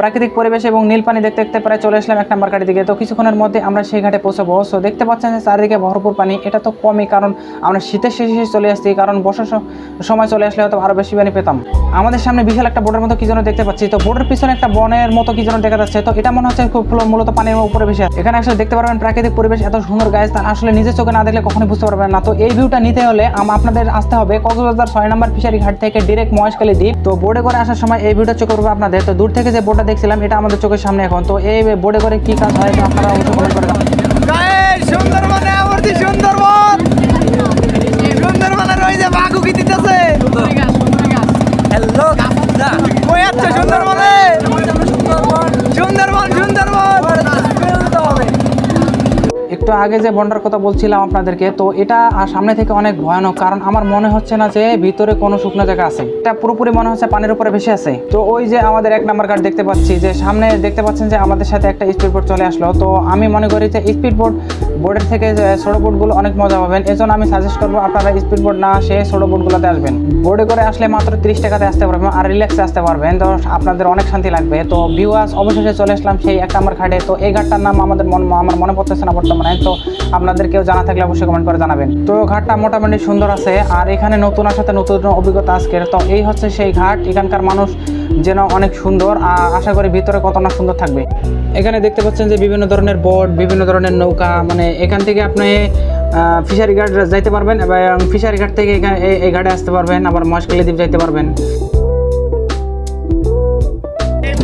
প্রাকৃতিক পরিবেশ এবং নীল পানি দেখতে দেখতে প্রায় চলে আসলাম এক নাম্বার ঘাটের দিকে। তো কিছুক্ষণের মধ্যে আমরা সেই ঘাটে পৌঁছাবো। সো দেখতে পাচ্ছেন যে চারিদিকে ভরপুর পানি। এটা তো কমই, কারণ আমরা শীতের শেষে শেষে চলে আসছি, কারণ বর্ষার সময় চলে আসলে হয়তো আরও বেশি পানি পেতাম। আমাদের সামনে বিশাল একটা বোর্ডের মতো কি যেন দেখতে পাচ্ছি। তো বোর্ডের পিছনে একটা বনের মতো কি যেন দেখা যাচ্ছে। তো এটা মনে হচ্ছে খুব মূলত পানির উপরে বেশি এখানে আসলে দেখতে পারবেন প্রাকৃতিক পরিবেশ এত সুন্দর গাছ তা আসলে নিজের চোখে না দেখলে কখনোই বুঝতে পারবেন না। তো এই ভিউটা নিতে হলে আপনাদের আসতে হবে কক্সবাজার ছয় নম্বর ফিশারি ঘাট থেকে ডিরেক্ট মহেশখালী দ্বীপ। তো বোর্ডে করে আসার সময় এই ভিউটা চোখে পড়বে আপনাদের। তো দূর থেকে যে বোর্ডটা দেখছিলাম, এটা আমাদের চোখের সামনে এখন। তো এই বোর্ডে করে কি কাজ হয় আপনারা অবশ্যই করে একটু আগে যে বন্ডার কথা বলছিলাম আপনাদেরকে, তো এটা সামনে থেকে অনেক ভয়ানক, কারণ আমার মনে হচ্ছে না যে ভিতরে কোনো শুকনো জায়গা আছে। এটা পুরোপুরি মনে হচ্ছে পানির উপরে ভেসে আছে। তো ওই যে আমাদের এক নাম্বার কার্ড দেখতে পাচ্ছি, যে সামনে দেখতে পাচ্ছেন যে আমাদের সাথে একটা স্পিড বোট চলে আসলো। তো আমি মনে করি যে স্পিড বোট বোর্ডের থেকে ছোটো বোটগুলো অনেক মজা পাবেন। এজন্য আমি সাজেস্ট করব আপনারা স্পিড বোট না সে ছোটো বোটগুলোতে আসবেন। বোর্ডে করে আসলে মাত্র তিরিশ টাকাতে আসতে পারবেন আর রিল্যাক্সে আসতে পারবেন। তো আপনাদের অনেক শান্তি লাগবে। তো ভিউয়ার্স অবশেষে চলে আসলাম সেই এক নাম্বার ঘাটে তো এই ঘাটটার নাম আমাদের মন আমার মনে পড়তেছে না বর্তমানে। তো আপনাদের কেউ জানা থাকলে অবশ্যই কমেন্ট করে জানাবেন। তো ঘাটটা মোটামুটি সুন্দর আছে, আর এখানে নতুন সাথে নতুন অভিজ্ঞতা আজকের। তো এই হচ্ছে সেই ঘাট, এখানকার মানুষ যেন অনেক সুন্দর আশা করি ভিতরে কত না সুন্দর থাকবে। এখানে দেখতে পাচ্ছেন যে বিভিন্ন ধরনের বোট বিভিন্ন ধরনের নৌকা মানে এখান থেকে আপনি ফিশারি ঘাট যাইতে পারবেন এবং ফিশারি ঘাট থেকে এখানে এই- ঘাটে আসতে পারবেন, আবার মহেশখালী দ্বীপ যাইতে পারবেন।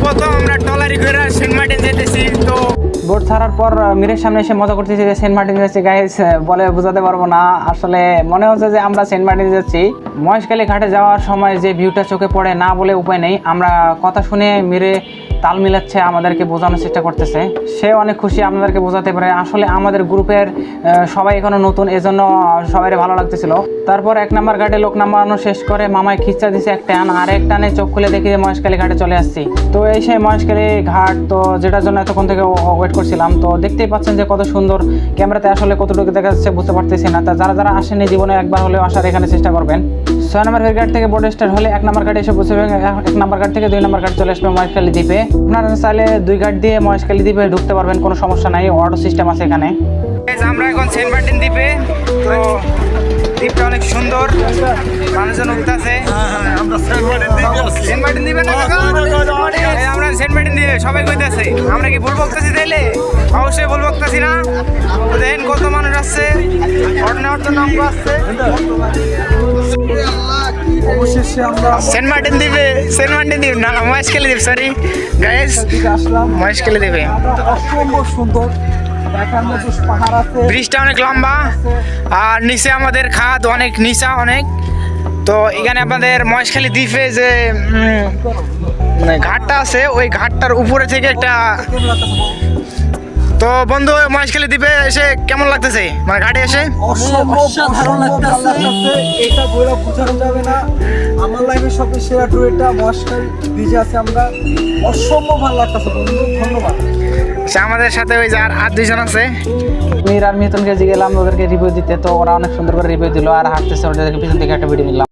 প্রথম আমরা টলারি করে সেন্ট মার্টিন যেতেছি তো বোট ছাড়ার পর মিরের সামনে এসে মজা করতেছি যে সেন্ট মার্টিন যাচ্ছি গাইস বলে বোঝাতে পারব না। আসলে মনে হচ্ছে যে আমরা সেন্ট মার্টিন যাচ্ছি। মহেশখালী ঘাটে যাওয়ার সময় যে ভিউটা চোখে পড়ে না বলে উপায় নেই। আমরা কথা শুনে মিরে তাল মিলাচ্ছে, আমাদেরকে বোঝানোর চেষ্টা করতেছে। সে অনেক খুশি, আপনাদেরকে বোঝাতে পারে। আসলে আমাদের গ্রুপের সবাই এখনও নতুন, এজন্য সবাই ভালো লাগতেছিল। তারপর এক নাম্বার ঘাটে লোক নামানো শেষ করে মামায় খিচ্চা দিছে এক টান, আর এক টানে চোখ খুলে দেখি যে মহেশখালী ঘাটে চলে আসছি। তো এই সেই মহেশকালী ঘাট, তো যেটার জন্য এতক্ষণ থেকে ওয়েট করছিলাম। তো দেখতেই পাচ্ছেন যে কত সুন্দর ক্যামেরাতে আসলে কতটুকু দেখা যাচ্ছে বুঝতে পারতেছি না। তা যারা যারা আসেনি জীবনে একবার হলেও আসার এখানে চেষ্টা করবেন। ছয় নম্বর ঘাট থেকে বোর্ড স্টার্ট হলে এক নম্বর ঘাটে এসে বসে এক নম্বর ঘাট থেকে দুই নম্বর ঘাট চলে আসবে মহেশখালী দ্বীপে। আপনারা চাইলে দুই ঘাট দিয়ে মহেশখালী দ্বীপে ঢুকতে পারবেন, কোনো সমস্যা নাই অটো সিস্টেম আছে এখানে। আমরা এখন সেন্ট মার্টিন দ্বীপে। তো দ্বীপটা অনেক সুন্দর, মানুষজন উঠতেছে। সেন্ট মার্টিন দ্বীপে আমরা সেন্ট মার্টিন দ্বীপে, সবাই কইতাছে। আমরা কি ভুল বকতেছি তাইলে? অবশ্যই ভুল বকতেছি না। দেখেন কত মানুষ আসছে। অন্য অর্থ নাম আসছে। সেন্ট মার্টিন দ্বীপে সেন্ট মার্টিন দ্বীপ না না মহেশখালী দ্বীপ সরি গাইস আসলাম মহেশখালী দ্বীপে অসম্ভব সুন্দর ব্রিজটা অনেক লম্বা, আর নিচে আমাদের খাদ অনেক, নিচা অনেক। তো এখানে আপনাদের মহেশখালী দ্বীপে যে মানে ঘাটটা আছে, ওই ঘাটটার উপরে থেকে একটা তো বন্ধু, মহেশখালী দ্বীপে এসে কেমন লাগতেছে? মানে ঘাটে এসে? আমার লাইফের সবচেয়ে সেরা ট্যুর এটা মস্কাল ভিজে আছে আমরা অসম্ভব ভালো লাগতেছে বন্ধু ধন্যবাদ আমাদের সাথে ওই যে আর দুইজন আছে। মির আর মিথুনকে জিগেলাম ওদেরকে রিভিউ দিতে, তো ওরা অনেক সুন্দর করে রিভিউ দিল আর হাঁটতেছে, ওদেরকে পিছন থেকে একটা ভিডিও নিলাম।